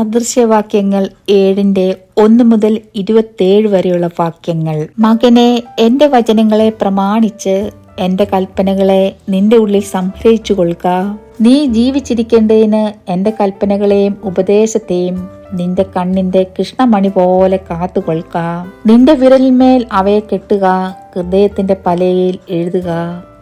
സദൃശ്യവാക്യങ്ങൾ ഏഴിന്റെ ഒന്ന് മുതൽ ഇരുപത്തേഴ് വരെയുള്ള വാക്യങ്ങൾ. മകനെ എന്റെ വചനങ്ങളെ പ്രമാണിച്ച് എന്റെ കൽപ്പനകളെ നിന്റെ ഉള്ളിൽ സംഗ്രഹിച്ചു കൊള്ളുക നീ ജീവിച്ചിരിക്കേണ്ടതിന് എന്റെ കൽപ്പനകളെയും ഉപദേശത്തെയും നിന്റെ കണ്ണിന്റെ കൃഷ്ണമണി പോലെ കാത്തുകൊള്ളുക. നിന്റെ വിരലിന്മേൽ അവയെ കെട്ടുക ഹൃദയത്തിന്റെ പലയിൽ എഴുതുക.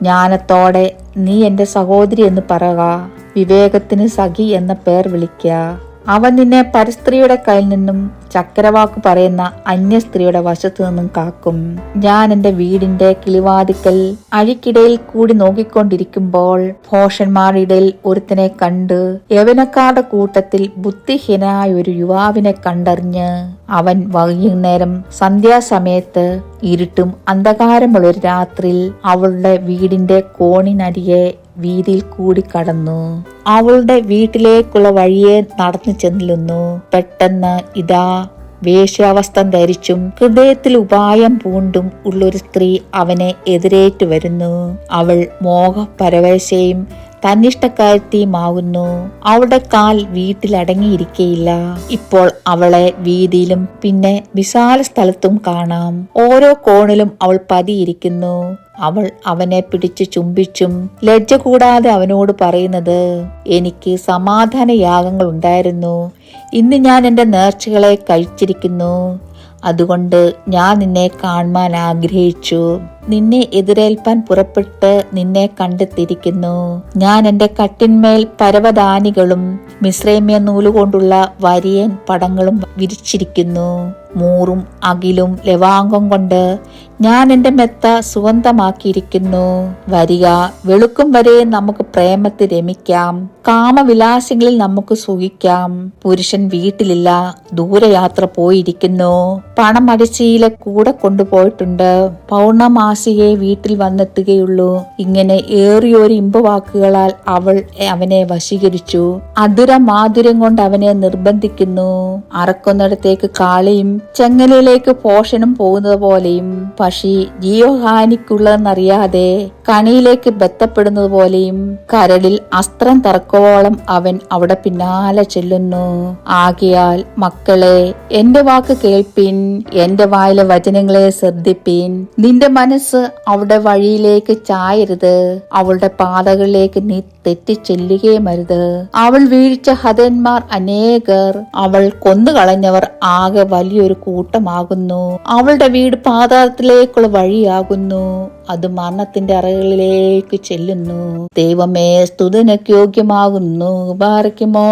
ജ്ഞാനത്തോടെ നീ എന്റെ സഹോദരി എന്ന് പറയുക. വിവേകത്തിന് സഖി എന്ന പേർ വിളിക്കുക. അവൻ നിന്നെ പരസ്ത്രീയുടെ കയ്യിൽ നിന്നും ചക്കരവാക്ക് പറയുന്ന അന്യ സ്ത്രീയുടെ വശത്തു നിന്നും കാക്കും. ഞാൻ എന്റെ വീടിന്റെ കിളിവാതിക്കൽ അഴിക്കിടയിൽ കൂടി നോക്കിക്കൊണ്ടിരിക്കുമ്പോൾ ഭോഷന്മാരുടെ ഒരുത്തനെ കണ്ട് യവനക്കാരുടെ കൂട്ടത്തിൽ ബുദ്ധിഹീനായ ഒരു യുവാവിനെ കണ്ടറിഞ്ഞ് അവൻ വൈകുന്നേരം സന്ധ്യാസമയത്ത് ഇരുട്ടും അന്ധകാരമുള്ള ഒരു രാത്രിയിൽ അവളുടെ വീടിന്റെ കോണിനരികെ വീതിയിൽ കൂടി കടന്നു. അവളുടെ വീട്ടിലേക്കുള്ള വഴിയെ നടന്നു ചെന്നിരുന്നു. പെട്ടെന്ന് ഇതാ വേശ്യാവസ്ത്രം ധരിച്ചും ഹൃദയത്തിൽ ഉപായം പൂണ്ടും ഉള്ളൊരു സ്ത്രീ അവനെ എതിരേറ്റു വരുന്നു. അവൾ മോഹപരവശയും തന്നിഷ്ടക്കാരത്തിയുമാകുന്നു അവളുടെ കാൽ വീട്ടിലടങ്ങിയിരിക്കയില്ല. ഇപ്പോൾ അവളെ വീതിയിലും പിന്നെ വിശാല സ്ഥലത്തും കാണാം. ഓരോ കോണിലും അവൾ പതിയിരിക്കുന്നു. അവൾ അവനെ പിടിച്ചു ചുംബിച്ചും ലജ്ജ കൂടാതെ അവനോട് പറയുന്നത് എനിക്ക് സമാധാന യാഗങ്ങൾ ഉണ്ടായിരുന്നു ഇന്ന് ഞാൻ എന്റെ നേർച്ചകളെ കഴിച്ചിരിക്കുന്നു. അതുകൊണ്ട് ഞാൻ നിന്നെ കാണുവാൻ ആഗ്രഹിച്ചു. നിന്നെ എതിരേൽപ്പാൻ പുറപ്പെട്ട് നിന്നെ കണ്ടെത്തിയിരിക്കുന്നു. ഞാൻ എന്റെ കട്ടിന്മേൽ പരവതാനികളും മിശ്രേമ്യ നൂലുകൊണ്ടുള്ള വരിയൻ പടങ്ങളും വിരിച്ചിരിക്കുന്നു. മൂറും അകിലും ലവാംഗം കൊണ്ട് ഞാൻ എന്റെ മെത്ത സുഗന്ധമാക്കിയിരിക്കുന്നു. വരിക വെളുക്കും വരെ നമുക്ക് പ്രേമത്തിൽ രമിക്കാം. കാമവിലാസങ്ങളിൽ നമുക്ക് സുഖിക്കാം. പുരുഷൻ വീട്ടിലില്ല ദൂരയാത്ര പോയിരിക്കുന്നു. പണം അടിച്ചിയിലെ കൂടെ കൊണ്ടുപോയിട്ടുണ്ട്. പൗർണമാസിയെ വീട്ടിൽ വന്നെത്തുകയുള്ളൂ. ഇങ്ങനെ ഏറിയൊരു ഇമ്പവാക്കുകളാൽ അവൾ അവനെ വശീകരിച്ചു. അധുര മാധുര്യം കൊണ്ട് അവനെ നിർബന്ധിക്കുന്നു. അറക്കുന്നിടത്തേക്ക് കാളിയും ചെങ്ങലയിലേക്ക് പോഷണം പോകുന്നത് പോലെയും പക്ഷി ജീവഹാനിക്കുള്ളതെന്നറിയാതെ കണിയിലേക്ക് ബന്ധപ്പെടുന്നത് പോലെയും കരളിൽ അസ്ത്രം തറക്കോളം അവൻ അവിടെ പിന്നാലെ ചെല്ലുന്നു. ആകിയാൽ മക്കളെ എന്റെ വാക്ക് കേൾപ്പിൻ എന്റെ വായിലെ വചനങ്ങളെ ശ്രദ്ധിപ്പിൻ. നിന്റെ മനസ്സ് അവിടെ വഴിയിലേക്ക് ചായരുത്. അവളുടെ പാതകളിലേക്ക് നീ തെറ്റിച്ചെല്ലുകയും അരുത് അവൾ വീഴ്ച ഹതന്മാർ അനേകർ. അവൾ കൊന്നുകളഞ്ഞവർ ആകെ വലിയൊരു കൂട്ടമാകുന്നു. അവളുടെ വീട് പാതാളത്തിലേക്കുള്ള വഴിയാകുന്നു. അത് മരണത്തിന്റെ അറകളിലേക്ക് ചെല്ലുന്നു. ദൈവമേ സ്തുതനക്ക് യോഗ്യമാകുന്നു. ബാറയ്ക്കുമോ